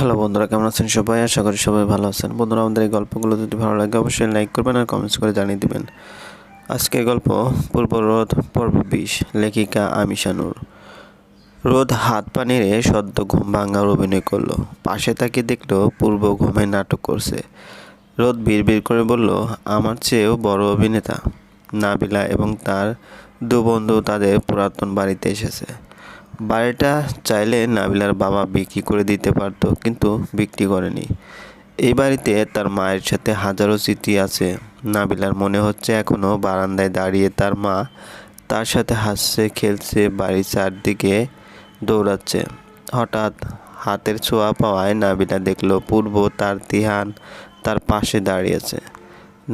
Hello বন্ধুরা, কেমন আছেন সবাই? আশা করি সবাই ভালো আছেন। বন্ধুরা, আমাদের এই গল্পগুলো যদি ভালো লাগে, অবশ্যই লাইক করবেন আর কমেন্টস করে জানিয়ে দিবেন। আজকের গল্প, পূর্ব রোদ, পর্ব বিশ, লেখিকা আমিশানুর। রোদ হাত পা নেড়ে সদ্য ঘুম ভাঙার অভিনয় করল। পাশে তাকে দেখল পূর্ব ঘুমে নাটক করছে। রোদ বিড়বিড় করে বলল, আমার চেয়েও বড় অভিনেতা। নাবিলা এবং তার দু বন্ধু তাদের পুরাতন বাড়িতে এসেছে। বাড়িটা চাইলে নাবিলার বাবা বিক্রি করে দিতে পারতো, কিন্তু বিক্রি করেনি। এই বাড়িতে তার মায়ের সাথে হাজারো স্মৃতি আছে। নাবিলার মনে হচ্ছে এখনও বারান্দায় দাঁড়িয়ে তার মা তার সাথে হাসছে, খেলছে, বাড়ির চারদিকে দৌড়াচ্ছে। হঠাৎ হাতের ছোঁয়া পাওয়ায় নাবিলা দেখল পূর্ব তার তিহান তার পাশে দাঁড়িয়েছে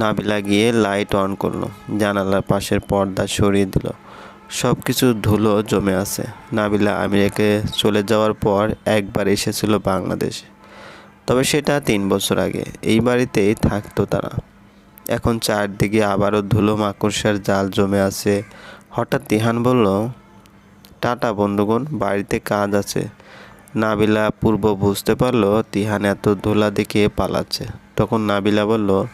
নাবিলা গিয়ে লাইট অন করল, জানালার পাশের পর্দা সরিয়ে দিল। সব কিছু ধুলো জমে আছে। নাবিলা আমেরিকায় চলে যাওয়ার পর একবার এসেছিল বাংলাদেশে। তবে সেটা তিন বছর আগে। এই বাড়িতেই থাকতো তারা। এখন চারদিকে আবারও ধুলো মাকড়সার জাল জমে আছে। হঠাৎ তিহান বলল, টাটা বন্ধুগণ, বাড়িতে কাজ আছে। নাবিলা পূর্ব বুঝতে পারল, তিহান এত ধুলা দেখে পালাচ্ছে। তখন নাবিলা বলল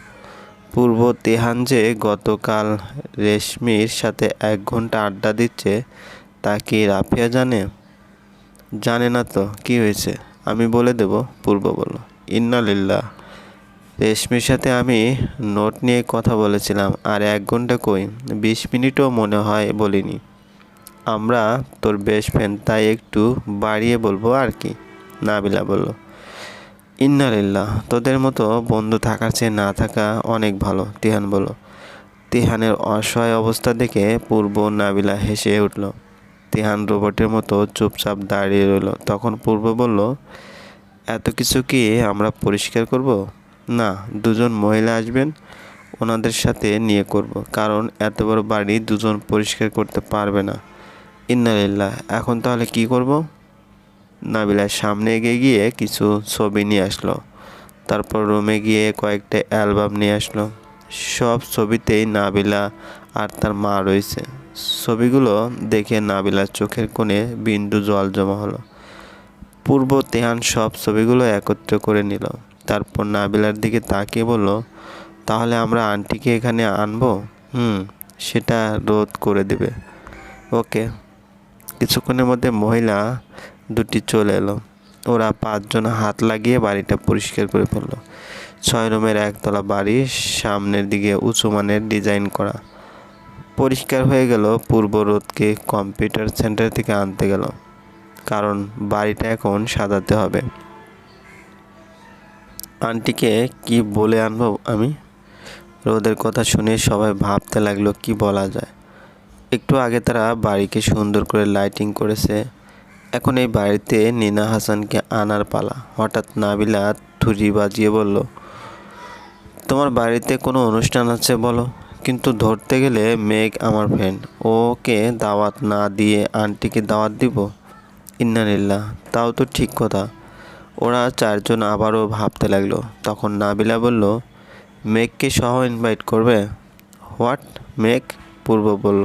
পূর্ব তেহান যে গতকাল রেশমির সাথে এক ঘণ্টা আড্ডা দিচ্ছে, তা কি রাফিয়া জানে? জানে না তো, কি হয়েছে? আমি বলে দেব, পূর্ব বলল ইন্নালিল্লাহ রেশমির সাথে আমি নোট নিয়ে কথা বলেছিলাম, আর এক ঘণ্টা কই? বিশ মিনিটও মনে হয় বলিনি। আমরা তোর বেস্ট ফ্রেন্ড তাই একটু বাড়িয়ে বলব আর কি? নাবিলা বলল। ইন্নালিল্লাহ তোদের মতো বন্ধু থাকার চেয়ে না থাকা অনেক ভালো, তিহান বলল তিহানের অসহায় অবস্থা দেখে পূর্ব নাবিলা হেসে উঠল। তিহান রোবটের মতো চুপচাপ দাঁড়িয়ে রইল। তখন পূর্ব বলল, এত কিছু কি আমরা পরিষ্কার করব? না, দুজন মহিলা আসবেন, ওনাদের সাথে নিয়ে করব, কারণ এত বড় বাড়ি দুজন পরিষ্কার করতে পারবে না। ইন্নালিল্লাহ এখন তাহলে কি করব? নাবিলার সামনে এগিয়ে গিয়ে কিছু ছবি নিয়ে আসলো। তারপর রুমে গিয়ে কয়েকটা অ্যালবাম নিয়ে আসলো। সব ছবিতেই নাবিলা আর তার মা রয়েছে। ছবিগুলো দেখে নাবিলার চোখের কোণে বিন্দু জল জমা হলো। পূর্ব তেহান সব ছবিগুলো একত্র করে নিল। তারপর নাবিলার দিকে তাকিয়ে বলল, তাহলে আমরা আন্টিকে এখানে আনব? হুম, সেটা রোধ করে দেবে। ওকে। কিছুক্ষণের মধ্যে মহিলা দুটি চলে এলো। ওরা পাঁচজন হাত লাগিয়ে বাড়িটা পরিষ্কার করে ফেলল। ছয় রুমের একতলা বাড়ি, সামনের দিকে উঁচু মানের ডিজাইন করা। পরিষ্কার হয়ে গেল পূর্ব রোদকে কম্পিউটার সেন্টার থেকে আনতে গেল। কারণ বাড়িটা এখন সাজাতে হবে। আন্টিকে কি বলে আনব আমি? রোদের কথা শুনে সবাই ভাবতে লাগল কি বলা যায়। একটু আগে তারা বাড়িকে সুন্দর করে লাইটিং করেছে। এখন এই বাড়িতে নিনা হাসানকে আনার পালা। হঠাৎ নাবিলা থুরি বাজিয়ে বলল, তোমার বাড়িতে কোনো অনুষ্ঠান আছে বলো? কিন্তু ধরতে গেলে মেঘ আমার ফ্রেন্ড ওকে দাওয়াত না দিয়ে আন্টিকে দাওয়াত দিব? ইন্নানিল্লা তাও তো ঠিক কথা। ওরা চারজন আবারও ভাবতে লাগল। তখন নাবিলা বলল, মেঘকে সহ ইনভাইট করবে? হোয়াট মেঘ? পূর্ব বলল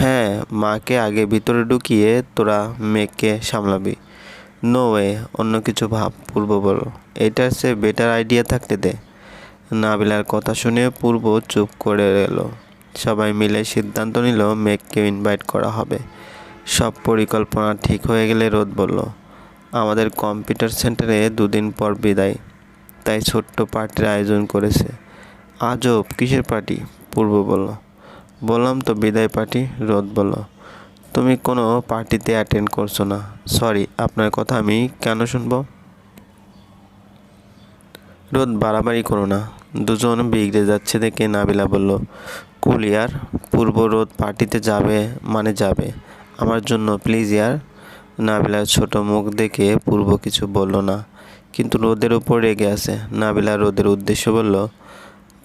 হ্যাঁ মাকে আগে ভিতরে ঢুকিয়ে তোরা মেয়েকে সামলাবি। নো ওয়ে অন্য কিছু ভাব, পূর্ব বলো। এটার সে বেটার আইডিয়া থাকতে দে। নাবিলার কথা শুনে পূর্ব চুপ করে এলো। সবাই মিলে সিদ্ধান্ত নিল মেঘকে ইনভাইট করা হবে। সব পরিকল্পনা ঠিক হয়ে গেলে রোদ বলল, আমাদের কম্পিউটার সেন্টারে দুদিন পর বিদায়। তাই ছোট্ট পার্টির আয়োজন করেছে। আজব, কিসের পার্টি পূর্ব বলল বললাম তো বিদায় পার্টি, রোদ বলল, তুমি কোনো পার্টিতে অ্যাটেন্ড করছ না। সরি আপনার কথা আমি কেন শুনব? রোদ, বাড়াবাড়ি করো না। দুজন বিগড়ে যাচ্ছে দেখে নাবিলা বলল, কুল ইয়ার, পূর্ব রোদ পার্টিতে যাবে মানে যাবে। আমার জন্য প্লিজ ইয়ার। নাবিলার ছোট মুখ দেখে পূর্ব কিছু বলল না, কিন্তু রোদের উপর রেগে আছে। নাবিলা রোদের উদ্দেশ্য বলল,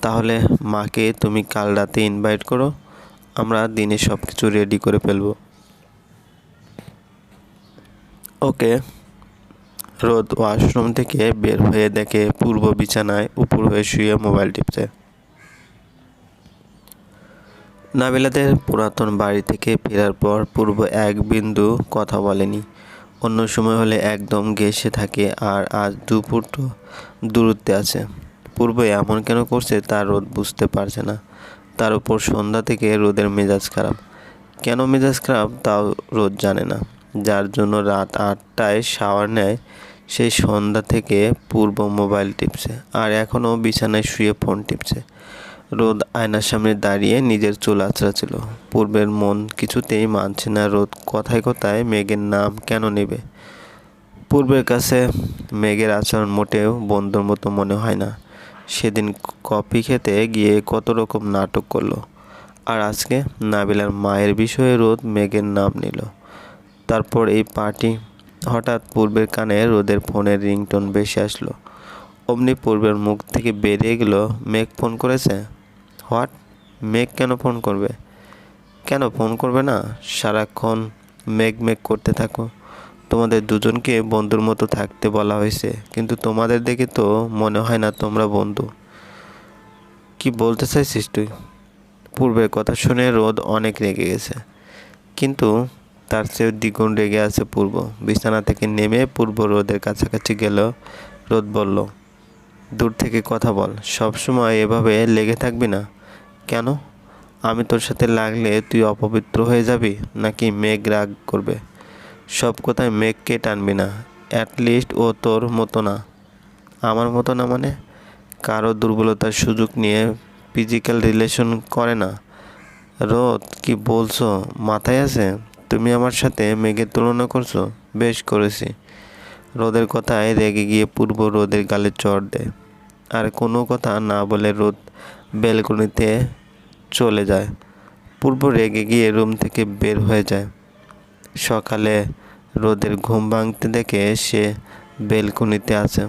তাহলে মাকে তুমি কাল রাতে ইনভাইট করো। আমরা দিনে সব কিছু রেডি করে ফেলব। ওকে রোদ ওয়াশরুম থেকে বের হয়ে দেখে পূর্ব বিছানায় উপর হয়ে শুয়ে মোবাইল টিপছে। নাবিলাদের পুরাতন বাড়ি থেকে ফেরার পর পূর্ব এক বিন্দু কথা বলেনি। অন্য সময় হলে একদম ঘেঁষে থাকে আর আজ দুপুর তো দূরত্বে আছে। পূর্ব এমন কেন করছে তার রোদ বুঝতে পারছে না। তার উপর সন্ধ্যা থেকে রোদের মেজাজ খারাপ। কেন মেজাজ খারাপ তাও রোদ জানে না। যার জন্য রাত আটটায় শাওয়ার নেয়, সেই সন্ধ্যা থেকে পূর্ব মোবাইল টিপছে আর এখনও বিছানায় শুয়ে ফোন টিপছে। রোদ আয়নার সামনে দাঁড়িয়ে নিজের চুল আছড়াছিল পূর্বের মন কিছুতেই মানছে না রোদ কথায় কথায় মেঘের নাম কেন নেবে। পূর্বের কাছে মেঘের আচরণ মোটেও বন্ধুর মতো মনে হয় না। সেদিন কফি খেতে গিয়ে কত রকম নাটক করল। আর আজকে নাবিলার মায়ের বিষয়ে রোদ মেঘের নাম নিল। তারপর এই পার্টি হঠাৎ পূর্বের কানে রোদের ফোনের রিংটোন বেশি আসলো। অমনি পূর্বের মুখ থেকে বেরিয়ে গেল, মেঘ ফোন করেছে? হোয়াট? মেঘ কেন ফোন করবে? কেন ফোন করবে না? সারাক্ষণ মেঘ মেঘ করতে থাকো। তোমাদের দুজনকে বন্ধুর মতো থাকতে বলা হয়েছে, কিন্তু তোমাদের দেখে তো মনে হয় না তোমরা বন্ধু। কি বলতে চাইছিস তুই? পূর্বের কথা শুনে রোদ অনেক রেগে গেছে, কিন্তু তার চেয়েও দ্বিগুণ রেগে আছে পূর্ব। বিছানা থেকে নেমে পূর্ব রোদের কাছাকাছি গেল, রোদ বলল, দূর থেকে কথা বল সব সময় এভাবে লেগে থাকবি না। কেন? আমি তোর সাথে লাগলে তুই অপবিত্র হয়ে যাবি, নাকি মেঘ রাগ করবে? সব কথায় মেঘকে টানবি না অ্যাটলিস্ট ও তোর মতো না। আমার মতো না মানে? কারও দুর্বলতার সুযোগ নিয়ে ফিজিক্যাল রিলেশন করে না। রোদ, কি বলছো? মাথায় আছে? তুমি আমার সাথে মেঘের তুলনা করছ? বেশ করেছি। রোদের কথায় রেগে গিয়ে পূর্ব রোদের গালে চড় দেয় আর কোনো কথা না বলে রোদ বেলকনিতে চলে যায়। পূর্ব রেগে গিয়ে রুম থেকে বের হয়ে যায়। সকালে রোদের ঘুম ভাঙতে দেখে সে বেলকনিতে আছে।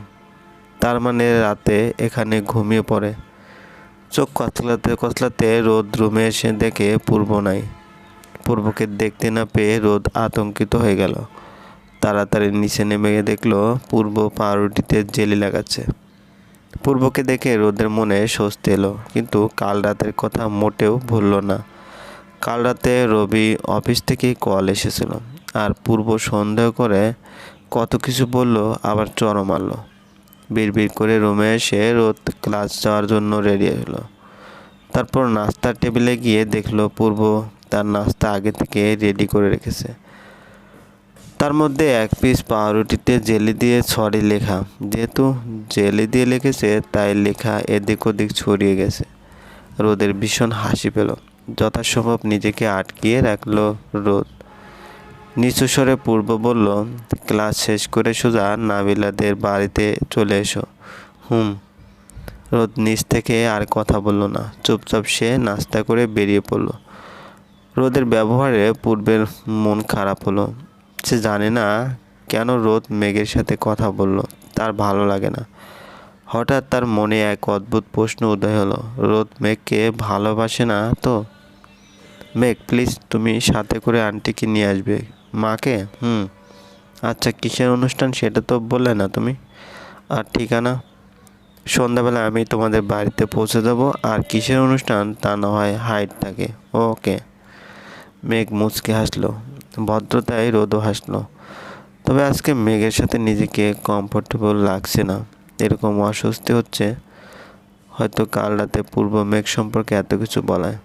তার মানে রাতে এখানে ঘুমিয়ে পড়ে। চোখ কচলাতে কচলাতে রোদ রুমে এসে দেখে পূর্ব নাই। পূর্বকে দেখতে না পেয়ে রোদ আতঙ্কিত হয়ে গেল। তাড়াতাড়ি নিচে নেমে দেখল পূর্ব পাউরুটিতে জেলি লাগাচ্ছে। পূর্বকে দেখে রোদের মনে স্বস্তি এলো, কিন্তু কাল রাতের কথা মোটেও ভুলল না। কাল রাতে রবি অফিস থেকে কল এসেছিল আর পূর্ব সন্দেহ করে কত কিছু বলল, আবার চরম মারলো। বিড়বিড় করে রুমে এসে রোদ ক্লাস যাওয়ার জন্য রেডি হলো। তারপর নাস্তার টেবিলে গিয়ে দেখল পূর্ব তার নাস্তা আগে থেকে রেডি করে রেখেছে। তার মধ্যে এক পিস পাউরুটিতে জেলি দিয়ে ছড়ি লেখা। যেহেতু জেলি দিয়ে লিখেছে, তাই লেখা এদিক ওদিক ছড়িয়ে গেছে। রোদের ভীষণ হাসি পেল। যথাসম্ভব নিজেকে আটকিয়ে রাখল রোদ। নিচু স্বরে পূর্ব বলল, ক্লাস শেষ করে সোজা নাবিলাদের বাড়িতে চলে এসো। হুম। রোদ নিচ থেকে আর কথা বলল না। চুপচাপ সে নাস্তা করে বেরিয়ে পড়ল। রোদের ব্যবহারে পূর্বের মন খারাপ হলো। সে জানে না কেন রোদ মেঘের সাথে কথা বলল। তার ভালো লাগে না। হঠাৎ তার মনে এক অদ্ভুত প্রশ্ন উদয় হলো। রোদ মেঘকে ভালোবাসে না তো? মেঘ প্লিজ তুমি সাথে করে আন্টিকে নিয়ে আসবে। মাকে? হুম। আচ্ছা কিসের অনুষ্ঠান সেটা তো বললে না তুমি। আর ঠিকানা? সন্ধ্যাবেলা আমি তোমাদের বাড়িতে পৌঁছে দেবো আর কিসের অনুষ্ঠান তা না হয় হাইট থাকে। ওকে। মেঘ মুচকে হাসলো। ভদ্রতায় রোদও হাসলো। তবে আজকে মেঘের সাথে নিজেকে কমফোর্টেবল লাগছে না। এরকম অস্বস্তি হচ্ছে। হয়তো কাল রাতে পূর্ব মেঘ সম্পর্কে এত কিছু বলায়।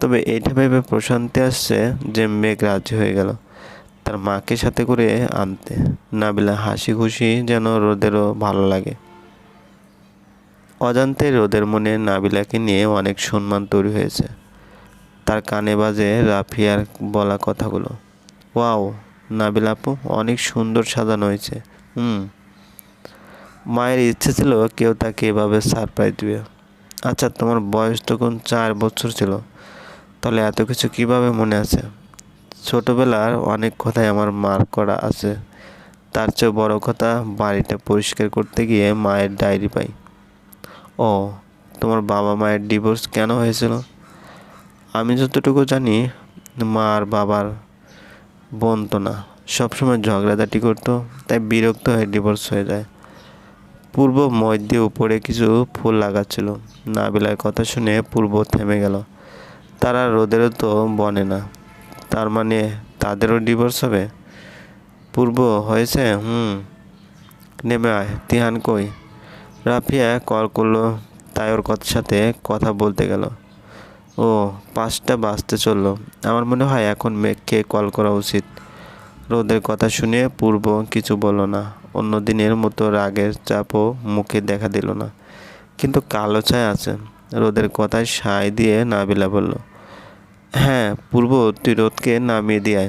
তবে এইটা ভেবে প্রশান্তি আসছে যে মেঘ রাজি হয়ে গেল। তার মাকে সাথে করে আনতে। নাবিলা হাসি খুশি যেন রোদেরও ভালো লাগে। অজান্তে রোদের মনে নাবিলাকে নিয়ে অনেক সম্মান তৈরি হয়েছে। তার কানে বাজে রাফিয়ার বলা কথাগুলো। ওয়াও, নাবিল আপু, অনেক সুন্দর সাজানো হয়েছে। হুম। মায়ের ইচ্ছে ছিল কেউ তাকে এভাবে সারপ্রাইজ দিবে। আচ্ছা তোমার বয়স তখন চার বছর ছিল। তাহলে এত কিছু কীভাবে মনে আছে? ছোটোবেলার অনেক কথাই আমার মার করা আছে। তার চেয়ে বড় কথা, বাড়িটা পরিষ্কার করতে গিয়ে মায়ের ডায়েরি পাই। ও, তোমার বাবা মায়ের ডিভোর্স কেন হয়েছিল? আমি যতটুকু জানি, মা আর বাবার বোন তো না। সবসময় ঝগড়াঝাটি করতো, তাই বিরক্ত হয়ে ডিভোর্স হয়ে যায়। পূর্ব মধ্যে উপরে কিছু ফুল লাগাচ্ছিল। নাবিলার কথা শুনে পূর্ব থেমে গেল। তারা রোদেরও তো বনে না। তার মানে তাদেরও ডিভোর্স হবে? পূর্ব হয়েছে, হুম। নেমে আয়। তিহান কই? রাফিয়া কল করল, তাই ওর কথার সাথে কথা বলতে গেল। ও, পাঁচটা বাজতে চলল। আমার মনে হয় এখন মেঘকে কল করা উচিত। রোদের কথা শুনে পূর্ব কিছু বলল না। অন্য দিনের মতো রাগের চাপও মুখে দেখা দিল না। কিন্তু কালো ছায় আছে। রোদের কথায় সায় দিয়ে নাবিলা বলল হ্যাঁ পূর্ব তুই রোদকে নামিয়ে দিয়ে।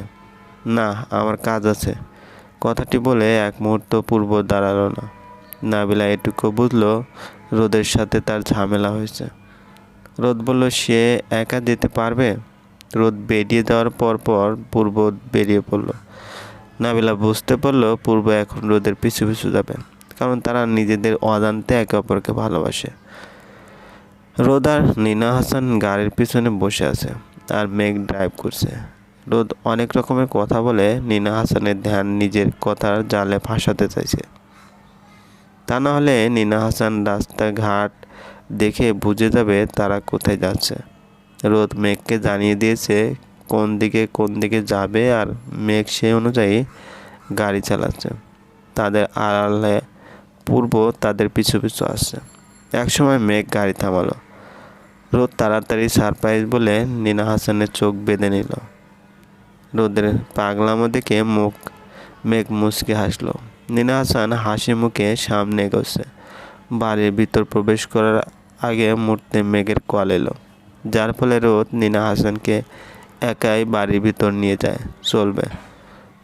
না, আমার কাজ আছে। কথাটি বলে এক মুহূর্ত পূর্ব দাঁড়াল না। নাবিলা এটুকু বুঝলো, রোদের সাথে তার ঝামেলা হয়েছে। রোদ বলল, সে একা যেতে পারবে? রোদ বেরিয়ে যাওয়ার পর পর পূর্ব বেরিয়ে পড়ল। নাবিলা বুঝতে পারল, পূর্ব এখন রোদের পিছু পিছু যাবে, কারণ তারা নিজেদের অজান্তে একে অপরকে ভালোবাসে। রোদ আর নিনা হাসান গাড়ির পিছনে বসে আছে। আর মেঘ ড্রাইভ করছে। রোদ অনেক রকমের কথা বলে নিনা হাসানের ধ্যান নিজের কথার জালে ফাঁসাতে চাইছে। তা না হলে নিনা হাসান রাস্তাঘাট দেখে বুঝে যাবে তারা কোথায় যাচ্ছে। রোদ মেঘকে জানিয়ে দিয়েছে কোন দিকে কোন দিকে যাবে আর মেঘ সেই অনুযায়ী গাড়ি চালাচ্ছে। তাদের আড়ালে পূর্ব তাদের পিছু পিছু আসছে। একসময় মেঘ গাড়ি থামালো। রোদ তাড়াতাড়ি সারপ্রাইজ বলে নিনা হাসানের চোখ বেঁধে নিল। রোদের পাগলামো দেখে মুখ, মেঘ মুচকে হাসলো। নিনা হাসান হাসি মুখে সামনে এগোচ্ছে। বাড়ির ভিতর প্রবেশ করার আগে মুহূর্তে মেঘের কল এলো। যার ফলে রোদ নিনা হাসানকে একাই বাড়ির ভিতর নিয়ে যায়। চলবে।